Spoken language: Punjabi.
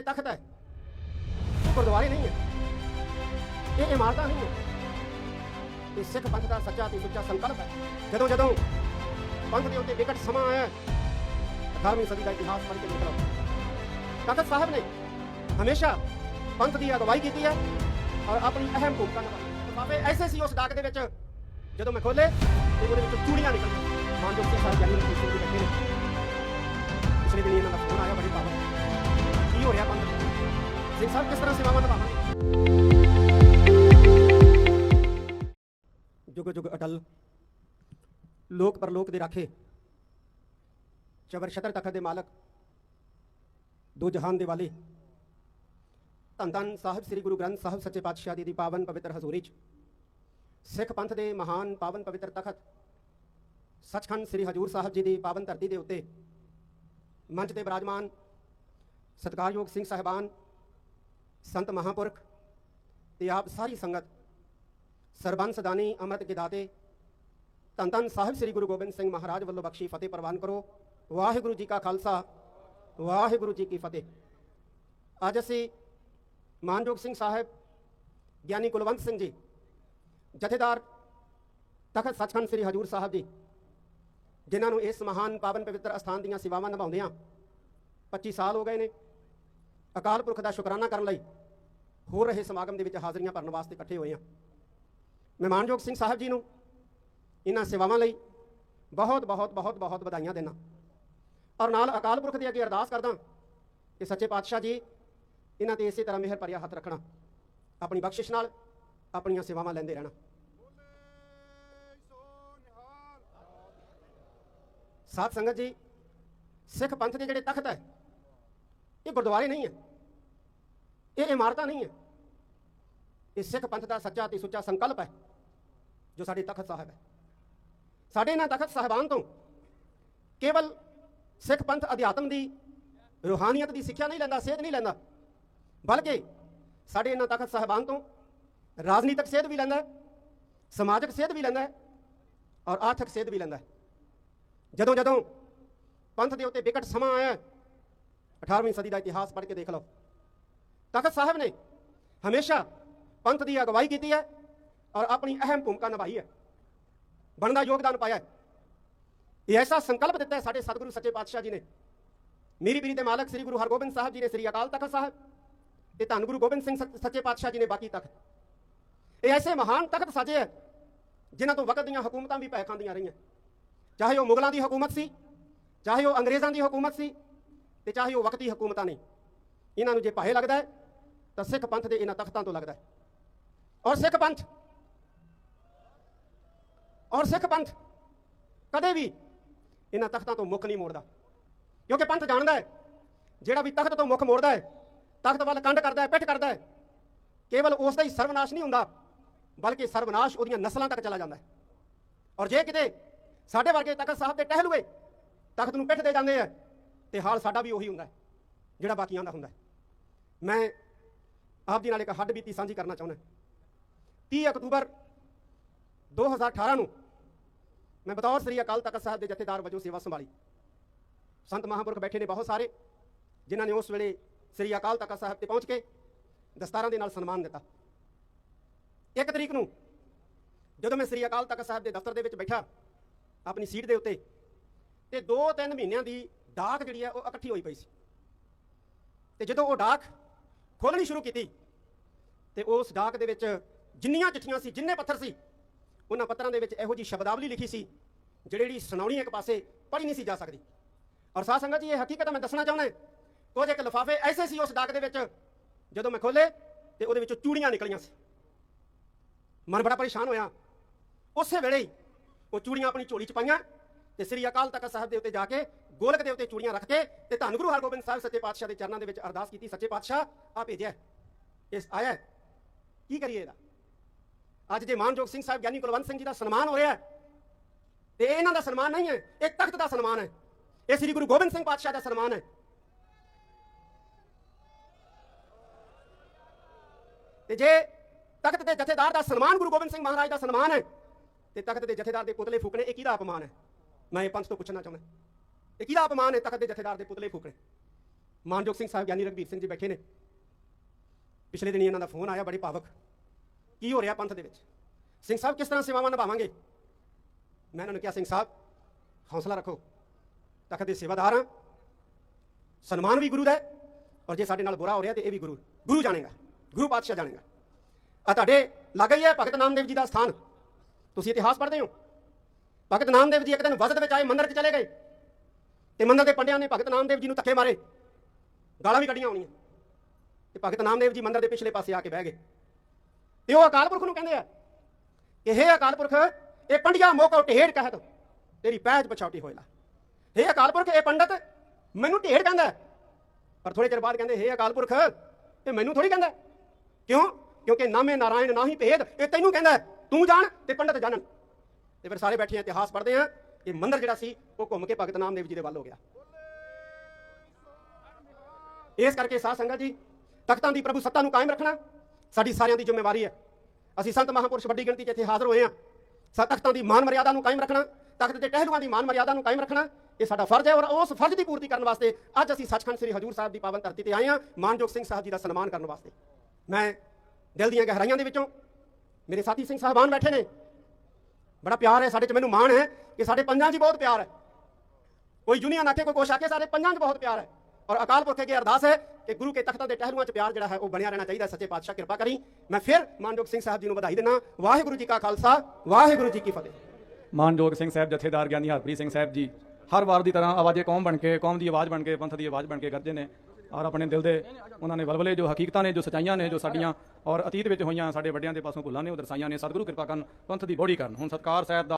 ਜਿਹੜੇ ਤਖਤ ਹੈ। ਇਹ ਗੁਰਦੁਆਰੇ ਨਹੀਂ ਹੈ। ਇਹ ਇਮਾਰਤਾਂ ਨਹੀਂ ਹੈ। ਇਹ ਸਿੱਖ ਪੰਥ ਦਾ ਸੱਚਾ ਤੇ ਸੁੱਚਾ ਸੰਕਲਪ ਹੈ। ਜਦੋਂ ਜਦੋਂ ਪੰਥ ਦੇ ਉੱਤੇ ਵਿਕਟ ਸਮਾਂ ਆਇਆ 18ਵੀਂ ਸਦੀ ਦਾ ਇਤਿਹਾਸ ਪੜ੍ਹ ਕੇ ਦੇਖ ਤਖਤ ਸਾਹਿਬ ਨੇ ਹਮੇਸ਼ਾ ਪੰਥ ਦੀ ਅਗਵਾਈ ਕੀਤੀ ਹੈ ਔਰ ਆਪਣੀ ਅਹਿਮ ਭੂਮਿਕਾ ਨਿਭਾਈ। ਬਾਬੇ ਐਸੇ ਸੀ ਉਸ ਡਾਕ ਦੇ ਵਿੱਚ ਜਦੋਂ ਮੈਂ ਖੋਲੇ ਤੇ ਉਹਦੇ ਵਿੱਚੋਂ ਚੂੜੀਆਂ ਨਿਕਲੀਆਂ। ਮਾਨਜੋਤ ਸਿੰਘ ਸਾਹਿਬ ਜਾਨੀ ਰਣਜੀਤ ਸਿੰਘ ਜੀ ਬੈਠੇ ਨੇ। ਪਿਛਲੇ ਦਿਨੀ ਇਹਨਾਂ ਦਾ ਫੋਨ ਆਇਆ, ਬੜੀ ਪਾਵਰ ਹੋ ਰਿਹਾ ਪੰਥ ਸਿੰਘ ਸਾਹਿਬ ਕਿਸ ਤਰ੍ਹਾਂ ਸੇਵਾਵਾਂ ਨਿਭਾਵਾਂਗੇ ਜੁਗ ਜੁਗ ਅਟਲ ਲੋਕ ਪਰਲੋਕ ਦੇ ਰਾਖੇ ਚਵਰ ਛਤਰ ਤਖਤ ਦੇ ਮਾਲਕ ਦੋ ਜਹਾਨ ਦੇ ਵਾਲੇ ਧੰਨ ਧੰਨ ਸਾਹਿਬ ਸ੍ਰੀ ਗੁਰੂ ਗ੍ਰੰਥ ਸਾਹਿਬ ਸੱਚੇ ਪਾਤਸ਼ਾਹ ਜੀ ਦੀ ਪਾਵਨ ਪਵਿੱਤਰ ਹਜ਼ੂਰੀ 'ਚ ਸਿੱਖ ਪੰਥ ਦੇ ਮਹਾਨ ਪਾਵਨ ਪਵਿੱਤਰ ਤਖਤ। ਸੱਚਖੰਡ ਸ੍ਰੀ ਹਜੂਰ ਸਾਹਿਬ ਜੀ ਦੀ ਪਾਵਨ ਧਰਤੀ ਦੇ ਉੱਤੇ ਮੰਚ ਤੇ ਬਿਰਾਜਮਾਨ ਸਤਿਕਾਰਯੋਗ ਸਿੰਘ ਸਾਹਿਬਾਨ, ਸੰਤ ਮਹਾਪੁਰਖ, ਤੇ ਆਪ ਸਾਰੀ ਸੰਗਤ, ਸਰਬੰਸ ਦਾਨੀ ਅੰਮ੍ਰਿਤ ਕੇ ਦਾਤੇ, ਧੰਨ ਧੰਨ ਸਾਹਿਬ ਸ੍ਰੀ ਗੁਰੂ ਗੋਬਿੰਦ ਸਿੰਘ ਮਹਾਰਾਜ ਵੱਲੋਂ ਬਖਸ਼ੀ ਫਤਿਹ ਪ੍ਰਵਾਨ ਕਰੋ। ਵਾਹਿਗੁਰੂ ਜੀ ਕਾ ਖਾਲਸਾ, ਵਾਹਿਗੁਰੂ ਜੀ ਕੀ ਫਤਿਹ। ਅੱਜ ਅਸੀਂ ਮਾਨਯੋਗ ਸਿੰਘ ਸਾਹਿਬ, ਗਿਆਨੀ ਕੁਲਵੰਤ ਸਿੰਘ ਜੀ, ਜਥੇਦਾਰ ਤਖਤ ਸੱਚਖੰਡ ਸ੍ਰੀ ਹਜੂਰ ਸਾਹਿਬ ਜੀ, ਜਿਨ੍ਹਾਂ ਨੂੰ ਇਸ ਮਹਾਨ ਪਾਵਨ ਪਵਿੱਤਰ ਅਸਥਾਨ ਦੀਆਂ ਸੇਵਾਵਾਂ ਨਿਭਾਉਂਦੇ ਨਿਭਾਉਂਦਿਆਂ 25 ਸਾਲ ਹੋ ਗਏ ਨੇ। ਅਕਾਲ ਪੁਰਖ ਦਾ ਸ਼ੁਕਰਾਨਾ ਕਰਨ ਲਈ ਹੋ ਰਹੇ ਸਮਾਗਮ ਦੇ ਵਿੱਚ ਹਾਜ਼ਰੀਆਂ ਭਰਨ ਵਾਸਤੇ ਇਕੱਠੇ ਹੋਏ ਹਾਂ। ਮੈਂ ਮਾਨਯੋਗ ਸਿੰਘ ਸਾਹਿਬ ਜੀ ਨੂੰ ਇਹਨਾਂ ਸੇਵਾਵਾਂ ਲਈ ਬਹੁਤ ਬਹੁਤ ਬਹੁਤ ਬਹੁਤ ਵਧਾਈਆਂ ਦੇਣਾ ਔਰ ਨਾਲ ਅਕਾਲ ਪੁਰਖ ਦੇ ਅੱਗੇ ਅਰਦਾਸ ਕਰਦਾ ਕਿ ਸੱਚੇ ਪਾਤਸ਼ਾਹ ਜੀ, ਇਹਨਾਂ ਤੇ ਇਸੇ ਤਰ੍ਹਾਂ ਮਿਹਰ ਭਰਿਆ ਹੱਥ ਰੱਖਣਾ। ਆਪਣੀ ਬਖਸ਼ਿਸ਼ ਨਾਲ ਆਪਣੀਆਂ ਸੇਵਾਵਾਂ ਲੈਂਦੇ ਰਹਿਣਾ। ਸਾਧ ਸੰਗਤ ਜੀ, ਸਿੱਖ ਪੰਥ ਦੇ ਜਿਹੜੇ ਤਖਤ ਹੈ ਇਹ ਗੁਰਦੁਆਰੇ ਨਹੀਂ ਹੈ। ਇਹ ਇਮਾਰਤਾਂ ਨਹੀਂ ਹੈ। ਇਹ ਸਿੱਖ ਪੰਥ ਦਾ ਸੱਚਾ ਤੇ ਸੁੱਚਾ ਸੰਕਲਪ ਹੈ, ਜੋ ਸਾਡੇ ਤਖਤ ਸਾਹਿਬ ਹੈ। ਸਾਡੇ ਇਹਨਾਂ ਤਖਤ ਸਾਹਿਬਾਨ ਤੋਂ ਕੇਵਲ ਸਿੱਖ ਪੰਥ ਅਧਿਆਤਮ ਦੀ ਰੂਹਾਨੀਅਤ ਦੀ ਸਿੱਖਿਆ ਨਹੀਂ ਲੈਂਦਾ ਸੇਧ ਨਹੀਂ ਲੈਂਦਾ, ਬਲਕਿ ਸਾਡੇ ਇਹਨਾਂ ਤਖਤ ਸਾਹਿਬਾਨ ਤੋਂ ਰਾਜਨੀਤਿਕ ਸੇਧ ਵੀ ਲੈਂਦਾ ਸਮਾਜਿਕ ਸੇਧ ਵੀ ਲੈਂਦਾ ਔਰ ਆਰਥਿਕ ਸੇਧ ਵੀ ਲੈਂਦਾ ਜਦੋਂ ਜਦੋਂ ਪੰਥ ਦੇ ਉੱਤੇ ਵਿਕਟ ਸਮਾਂ ਆਇਆ 18ਵੀਂ ਸਦੀ ਦਾ ਇਤਿਹਾਸ ਪੜ੍ਹ ਕੇ ਦੇਖ ਲਓ। ਤਖਤ ਸਾਹਿਬ ਨੇ ਹਮੇਸ਼ਾ ਪੰਥ ਦੀ ਅਗਵਾਈ ਕੀਤੀ ਹੈ ਔਰ ਆਪਣੀ ਅਹਿਮ ਭੂਮਿਕਾ ਨਿਭਾਈ ਹੈ। ਬਣਦਾ ਯੋਗਦਾਨ ਪਾਇਆ ਹੈ। ਇਹ ਐਸਾ ਸੰਕਲਪ ਦਿੱਤਾ ਹੈ ਸਾਡੇ ਸਤਿਗੁਰੂ ਸੱਚੇ ਪਾਤਸ਼ਾਹ ਜੀ ਨੇ। ਮੇਰੀ ਬੀਰੀ ਦੇ ਮਾਲਕ ਸ੍ਰੀ ਗੁਰੂ ਹਰਗੋਬਿੰਦ ਸਾਹਿਬ ਜੀ ਨੇ, ਸ੍ਰੀ ਅਕਾਲ ਤਖਤ ਸਾਹਿਬ ਤੇ ਧੰਨ ਗੁਰੂ ਗੋਬਿੰਦ ਸਿੰਘ ਸੱਚੇ ਪਾਤਸ਼ਾਹ ਜੀ ਨੇ ਬਾਕੀ ਤਖਤ। ਇਹ ਐਸੇ ਮਹਾਨ ਤਖਤ ਸਾਜੇ ਹੈ ਜਿਨ੍ਹਾਂ ਤੋਂ ਵਕਤ ਦੀਆਂ ਹਕੂਮਤਾਂ ਵੀ ਪੈ ਖਾਂਦੀਆਂ ਰਹੀਆਂ। ਚਾਹੇ ਉਹ ਮੁਗਲਾਂ ਦੀ ਹਕੂਮਤ ਸੀ, ਚਾਹੇ ਉਹ ਅੰਗਰੇਜ਼ਾਂ ਦੀ ਹਕੂਮਤ ਸੀ ਤੇ ਚਾਹੇ ਉਹ ਵਕਤੀ ਹਕੂਮਤਾਂ ਨੇ। ਇਹਨਾਂ ਨੂੰ ਜੇ ਭਾਏ ਲੱਗਦਾ ਹੈ, ਤਾਂ ਸਿੱਖ ਪੰਥ ਦੇ ਇਹਨਾਂ ਤਖਤਾਂ ਤੋਂ ਲੱਗਦਾ ਹੈ। ਔਰ ਸਿੱਖ ਪੰਥ, ਔਰ ਸਿੱਖ ਪੰਥ ਕਦੇ ਵੀ ਇਹਨਾਂ ਤਖਤਾਂ ਤੋਂ ਮੁੱਖ ਨਹੀਂ ਮੋੜਦਾ। ਕਿਉਂਕਿ ਪੰਥ ਜਾਣਦਾ ਹੈ, ਜਿਹੜਾ ਵੀ ਤਖਤ ਤੋਂ ਮੁੱਖ ਮੋੜਦਾ ਹੈ, ਤਖਤ ਵੱਲ ਕੰਡ ਕਰਦਾ ਹੈ, ਪਿੱਠ ਕਰਦਾ ਹੈ, ਕੇਵਲ ਉਸ ਦਾ ਹੀ ਸਰਵਨਾਸ਼ ਨਹੀਂ ਹੁੰਦਾ, ਬਲਕਿ ਸਰਵਨਾਸ਼ ਉਹਦੀਆਂ ਨਸਲਾਂ ਤੱਕ ਚਲਾ ਜਾਂਦਾ ਹੈ। ਔਰ ਜੇ ਕਿਤੇ ਸਾਡੇ ਵਰਗੇ ਤਖਤ ਸਾਹਿਬ ਦੇ ਟਹਿਲੂਏ ਤਖਤ ਨੂੰ ਪਿੱਠ ਦੇ ਜਾਂਦੇ ਆ ਤੇ ਹਾਲ ਸਾਡਾ ਵੀ ਉਹੀ ਹੁੰਦਾ ਹੈ, ਜਿਹੜਾ ਬਾਕੀਆਂ ਦਾ ਹੁੰਦਾ ਹੈ। ਮੈਂ ਆਪ ਜੀ ਨਾਲ ਇੱਕ ਹੱਡ ਬੀਤੀ ਸਾਂਝੀ ਕਰਨਾ ਚਾਹੁੰਦਾ 30 ਅਕਤੂਬਰ 2018 ਨੂੰ ਮੈਂ ਬਤੌਰ ਸ੍ਰੀ ਅਕਾਲ ਤਖਤ ਸਾਹਿਬ ਦੇ ਜਥੇਦਾਰ ਵਜੋਂ ਸੇਵਾ ਸੰਭਾਲੀ। ਸੰਤ ਮਹਾਂਪੁਰਖ ਬੈਠੇ ਨੇ ਬਹੁਤ ਸਾਰੇ, ਜਿਨ੍ਹਾਂ ਨੇ ਉਸ ਵੇਲੇ ਸ੍ਰੀ ਅਕਾਲ ਤਖਤ ਸਾਹਿਬ ਤੇ ਪਹੁੰਚ ਕੇ ਦਸਤਾਰਾਂ ਦੇ ਨਾਲ ਸਨਮਾਨ ਦਿੱਤਾ। ਇੱਕ ਤਰੀਕ ਨੂੰ ਜਦੋਂ ਮੈਂ ਸ੍ਰੀ ਅਕਾਲ ਤਖਤ ਸਾਹਿਬ ਦੇ ਦਫ਼ਤਰ ਦੇ ਵਿੱਚ ਬੈਠਾ, ਆਪਣੀ ਸੀਟ ਦੇ ਉੱਤੇ, ਤੇ 2-3 ਮਹੀਨਿਆਂ ਦੀ ਡਾਕ ਜਿਹੜੀ ਹੈ ਉਹ ਇਕੱਠੀ ਹੋਈ ਪਈ ਸੀ। ਤੇ ਜਦੋਂ ਉਹ ਡਾਕ ਖੋਲਣੀ ਸ਼ੁਰੂ ਕੀਤੀ, ਤੇ ਉਸ ਡਾਕ ਦੇ ਵਿੱਚ ਜਿੰਨੀਆਂ ਚਿੱਠੀਆਂ ਸੀ, ਜਿੰਨੇ ਪੱਥਰ ਸੀ, ਉਹਨਾਂ ਪੱਤਰਾਂ ਦੇ ਵਿੱਚ ਇਹੋ ਜੀ ਸ਼ਬਦਾਵਲੀ ਲਿਖੀ ਸੀ, ਜਿਹੜੀ ਸੁਣਾਉਣੀ ਇੱਕ ਪਾਸੇ ਪੜ੍ਹੀ ਨਹੀਂ ਸੀ ਜਾ ਸਕਦੀ। ਔਰ ਸਾਧ ਸੰਗਤ ਜੀ, ਇਹ ਹਕੀਕਤ ਮੈਂ ਦੱਸਣਾ ਚਾਹੁੰਦਾ ਕੁਝ ਇੱਕ ਲਿਫਾਫੇ ਐਸੇ ਸੀ ਉਸ ਡਾਕ ਦੇ ਵਿੱਚ, ਜਦੋਂ ਮੈਂ ਖੋਲੇ ਤੇ ਉਹਦੇ ਵਿੱਚੋਂ ਚੂੜੀਆਂ ਨਿਕਲੀਆਂ ਸੀ। ਮਨ ਬੜਾ ਪਰੇਸ਼ਾਨ ਹੋਇਆ। ਉਸੇ ਵੇਲੇ ਹੀ ਉਹ ਚੂੜੀਆਂ ਆਪਣੀ ਝੋਲੀ 'ਚ ਪਾਈਆਂ, ਤੇ ਸ੍ਰੀ ਅਕਾਲ ਤਖਤ ਸਾਹਿਬ ਦੇ ਉੱਤੇ ਜਾ ਕੇ ਗੋਲਕ ਦੇ ਉੱਤੇ ਚੂੜੀਆਂ ਰੱਖ ਕੇ ਤੇ ਧੰਨ ਗੁਰੂ ਹਰਗੋਬਿੰਦ ਸਾਹਿਬ ਸੱਚੇ ਪਾਤਸ਼ਾਹ ਦੇ ਚਰਨਾਂ ਦੇ ਵਿੱਚ ਅਰਦਾਸ ਕੀਤੀ ਸੱਚੇ ਪਾਤਸ਼ਾਹ ਆ ਭੇਜਿਆ ਇਸ ਆਇਆ ਕੀ ਕਰੀਏ ਇਹਦਾ? ਅੱਜ ਜੇ ਮਾਨਯੋਗ ਸਿੰਘ ਸਾਹਿਬ ਗਿਆਨੀ ਕੁਲਵੰਤ ਸਿੰਘ ਜੀ ਦਾ ਸਨਮਾਨ ਹੋ ਰਿਹਾ ਹੈ, ਤੇ ਇਹਨਾਂ ਦਾ ਸਨਮਾਨ ਨਹੀਂ ਹੈ ਇਹ ਤਖਤ ਦਾ ਸਨਮਾਨ ਹੈ। ਇਹ ਸ੍ਰੀ ਗੁਰੂ ਗੋਬਿੰਦ ਸਿੰਘ ਪਾਤਸ਼ਾਹ ਦਾ ਸਨਮਾਨ ਹੈ। ਤੇ ਜੇ ਤਖਤ ਦੇ ਜਥੇਦਾਰ ਦਾ ਸਨਮਾਨ ਗੁਰੂ ਗੋਬਿੰਦ ਸਿੰਘ ਮਹਾਰਾਜ ਦਾ ਸਨਮਾਨ ਹੈ ਤੇ ਤਖਤ ਦੇ ਜਥੇਦਾਰ ਦੇ ਪੁਤਲੇ ਫੂਕਣੇ ਇਹ ਕਿਹਦਾ ਅਪਮਾਨ ਹੈ? ਮੈਂ ਇਹ ਪੰਥ ਤੋਂ ਪੁੱਛਣਾ ਚਾਹੁੰਦਾ। ਇਹ ਕਿਹਦਾ ਅਪਮਾਨ ਹੈ ਤਖਤ ਦੇ ਜਥੇਦਾਰ ਦੇ ਪੁਤਲੇ ਫੂਕਣੇ? ਮਾਨਯੋਗ ਸਿੰਘ ਸਾਹਿਬ, ਗਿਆਨੀ ਰਘਬੀਰ ਸਿੰਘ ਜੀ ਬੈਠੇ ਨੇ। ਪਿਛਲੇ ਦਿਨੀ ਇਹਨਾਂ ਦਾ ਫੋਨ ਆਇਆ, ਬੜੀ ਭਾਵਕ। ਕੀ ਹੋ ਰਿਹਾ ਪੰਥ ਦੇ ਵਿੱਚ? ਸਿੰਘ ਸਾਹਿਬ, ਕਿਸ ਤਰ੍ਹਾਂ ਸੇਵਾਵਾਂ ਨਿਭਾਵਾਂਗੇ? ਮੈਂ ਇਹਨਾਂ ਨੂੰ ਕਿਹਾ, ਸਿੰਘ ਸਾਹਿਬ, ਹੌਸਲਾ ਰੱਖੋ। ਤਖਤ ਦੇ ਸੇਵਾਦਾਰ ਹਾਂ। ਸਨਮਾਨ ਵੀ ਗੁਰੂ ਦਾ ਹੈ ਔਰ ਜੇ ਸਾਡੇ ਨਾਲ ਬੁਰਾ ਹੋ ਰਿਹਾ ਤੇ ਇਹ ਵੀ ਗੁਰੂ ਗੁਰੂ ਜਾਣੇਗਾ। ਗੁਰੂ ਪਾਤਸ਼ਾਹ ਜਾਣੇਗਾ। ਆ ਤੁਹਾਡੇ ਲੱਗ ਹੀ ਹੈ ਭਗਤ ਨਾਮਦੇਵ ਜੀ ਦਾ ਸਥਾਨ। ਤੁਸੀਂ ਇਤਿਹਾਸ ਪੜ੍ਹਦੇ ਹੋ। ਭਗਤ ਨਾਮਦੇਵ ਜੀ ਇੱਕ ਦਿਨ ਵਸਤ ਵਿੱਚ ਆਏ, ਮੰਦਰ 'ਚ ਚਲੇ ਗਏ। ਤੇ ਮੰਦਰ ਦੇ ਪੰਡਿਆਂ ਨੇ ਭਗਤ ਨਾਮਦੇਵ ਜੀ ਨੂੰ ਧੱਕੇ ਮਾਰੇ। ਗਾਲਾਂ ਵੀ ਕੱਢੀਆਂ ਹੋਣੀਆਂ। ਤੇ ਭਗਤ ਨਾਮਦੇਵ ਜੀ ਮੰਦਰ ਦੇ ਪਿਛਲੇ ਪਾਸੇ ਆ ਕੇ ਬਹਿ ਗਏ। ਤੇ ਉਹ ਅਕਾਲ ਪੁਰਖ ਨੂੰ ਕਹਿੰਦੇ ਆ ਇਹ ਹੇ ਅਕਾਲ ਪੁਰਖ, ਇਹ ਪੰਡਿਆ ਮੋਕੋ ਢੇੜ ਕਹਿਤ, ਤੇਰੀ ਪੈਜ ਪਛਾਉਟੀ ਹੋਇਲਾ। ਹੇ ਅਕਾਲ ਪੁਰਖ, ਇਹ ਪੰਡਤ ਮੈਨੂੰ ਢੇੜ ਕਹਿੰਦਾ ਪਰ ਥੋੜੇ ਚਿਰ ਬਾਅਦ ਕਹਿੰਦੇ, ਹੇ ਅਕਾਲ ਪੁਰਖ, ਇਹ ਮੈਨੂੰ ਥੋੜੀ ਕਹਿੰਦਾ ਕਿਉਂ? ਕਿਉਂਕਿ ਨਾਮੇ ਨਾਰਾਇਣ, ਨਾ ਹੀ ਭੇਦ, ਇਹ ਤੈਨੂੰ ਕਹਿੰਦਾ ਤੂੰ ਜਾਣ ਤੇ ਪੰਡਤ ਜਾਣਨ। ਤੇ ਫਿਰ ਸਾਰੇ ਬੈਠੇ ਇਤਿਹਾਸ ਪੜ੍ਹਦੇ ਆ। ਇਹ ਮੰਦਿਰ ਜਿਹੜਾ ਸੀ, ਉਹ ਘੁੰਮ ਕੇ ਭਗਤ ਨਾਮਦੇਵ ਜੀ ਦੇ ਵੱਲ ਹੋ ਗਿਆ। ਇਸ ਕਰਕੇ ਸਾਧ ਸੰਗਤ ਜੀ, ਤਖਤਾਂ ਦੀ ਪ੍ਰਭੂ ਸੱਤਾ ਨੂੰ ਕਾਇਮ ਰੱਖਣਾ ਸਾਡੀ ਸਾਰਿਆਂ ਦੀ ਜ਼ਿੰਮੇਵਾਰੀ ਹੈ। ਅਸੀਂ ਸੰਤ ਮਹਾਂਪੁਰਸ਼ ਵੱਡੀ ਗਿਣਤੀ 'ਚ ਇੱਥੇ ਹਾਜ਼ਰ ਹੋਏ ਹਾਂ। ਸਾ ਤਖਤਾਂ ਦੀ ਮਾਨ ਮਰਿਆਦਾ ਨੂੰ ਕਾਇਮ ਰੱਖਣਾ, ਤਖਤ ਦੇ ਟਹਿਲੂਆਂ ਦੀ ਮਾਨ ਮਰਿਆਦਾ ਨੂੰ ਕਾਇਮ ਰੱਖਣਾ, ਇਹ ਸਾਡਾ ਫਰਜ਼ ਹੈ ਔਰ ਉਸ ਫਰਜ਼ ਦੀ ਪੂਰਤੀ ਕਰਨ ਵਾਸਤੇ ਅੱਜ ਅਸੀਂ ਸੱਚਖੰਡ ਸ੍ਰੀ ਹਜੂਰ ਸਾਹਿਬ ਦੀ ਪਾਵਨ ਧਰਤੀ ਤੇ ਆਏ ਹਾਂ, ਮਾਨਯੋਗ ਸਿੰਘ ਸਾਹਿਬ ਜੀ ਦਾ ਸਨਮਾਨ ਕਰਨ ਵਾਸਤੇ। ਮੈਂ ਦਿਲ ਦੀਆਂ ਗਹਿਰਾਈਆਂ ਦੇ ਵਿੱਚੋਂ ਮੇਰੇ ਸਾਥੀ ਸਿੰਘ ਸਾਹਿਬਾਨ ਬੈਠੇ ਨੇ। ਬੜਾ ਪਿਆਰ ਹੈ, ਸਾਡੇ 'ਚ ਮੈਨੂੰ ਮਾਣ ਹੈ ਕਿ ਸਾਡੇ ਪੰਜਾਂ 'ਚ ਬਹੁਤ ਪਿਆਰ ਹੈ। ਕੋਈ ਜੁਨੀਆ ਨਾਕੇ ਕੋਈ ਕੋਸ਼ ਆਕੇ ਸਾਡੇ ਪੰਜਾਂ 'ਚ ਬਹੁਤ ਪਿਆਰ ਹੈ। ਔਰ ਅਕਾਲ ਪੁਰਖ ਅੱਗੇ ਅਰਦਾਸ ਹੈ ਕਿ ਗੁਰੂ ਕੇ ਤਖਤਾਂ ਦੇ ਟਹਿਲੂਆਂ 'ਚ ਪਿਆਰ ਜਿਹੜਾ ਹੈ, ਉਹ ਬਣਿਆ ਰਹਿਣਾ ਚਾਹੀਦਾ ਸੱਚੇ ਪਾਤਸ਼ਾਹ ਕਿਰਪਾ ਕਰੀ। ਮੈਂ ਫਿਰ ਮਾਨਯੋਗ ਸਿੰਘ ਸਾਹਿਬ ਜੀ ਨੂੰ ਵਧਾਈ ਦਿੰਦਾ ਵਾਹਿਗੁਰੂ ਜੀ ਕਾ ਖਾਲਸਾ, ਵਾਹਿਗੁਰੂ ਜੀ ਕੀ ਫਤਿਹ। ਮਾਨਯੋਗ ਸਿੰਘ ਸਾਹਿਬ, ਜਥੇਦਾਰ ਗਿਆਨੀ ਹਰਪ੍ਰੀਤ ਸਿੰਘ ਸਾਹਿਬ ਜੀ, ਹਰ ਵਾਰ ਦੀ ਤਰ੍ਹਾਂ ਆਵਾਜ਼ੇ ਕੌਮ ਬਣ ਕੇ, ਕੌਮ ਦੀ ਆਵਾਜ਼ ਬਣ ਕੇ, ਪੰਥ ਦੀ ਆਵਾਜ਼ ਬਣ ਕੇ ਕਰਦੇ ਨੇ। ਔਰ ਆਪਣੇ ਦਿਲ ਦੇ ਉਹਨਾਂ ਨੇ ਵਲਵਲੇ ਜੋ ਹਕੀਕਤਾਂ ਨੇ, ਜੋ ਸਚਾਈਆਂ ਨੇ, ਜੋ ਸਾਡੀਆਂ ਔਰ ਅਤੀਤ ਵਿੱਚ ਹੋਈਆਂ ਸਾਡੇ ਵੱਡਿਆਂ ਦੇ ਪਾਸੋਂ ਭੁੱਲਾਂ ਨੇ, ਉਹ ਦਰਸਾਈਆਂ ਨੇ। ਸਤਿਗੁਰੂ ਕਿਰਪਾ ਕਰਨ, ਪੰਥ ਦੀ ਬੋੜੀ ਕਰਨ। ਹੁਣ ਸਤਕਾਰ ਸਾਹਿਬ ਦਾ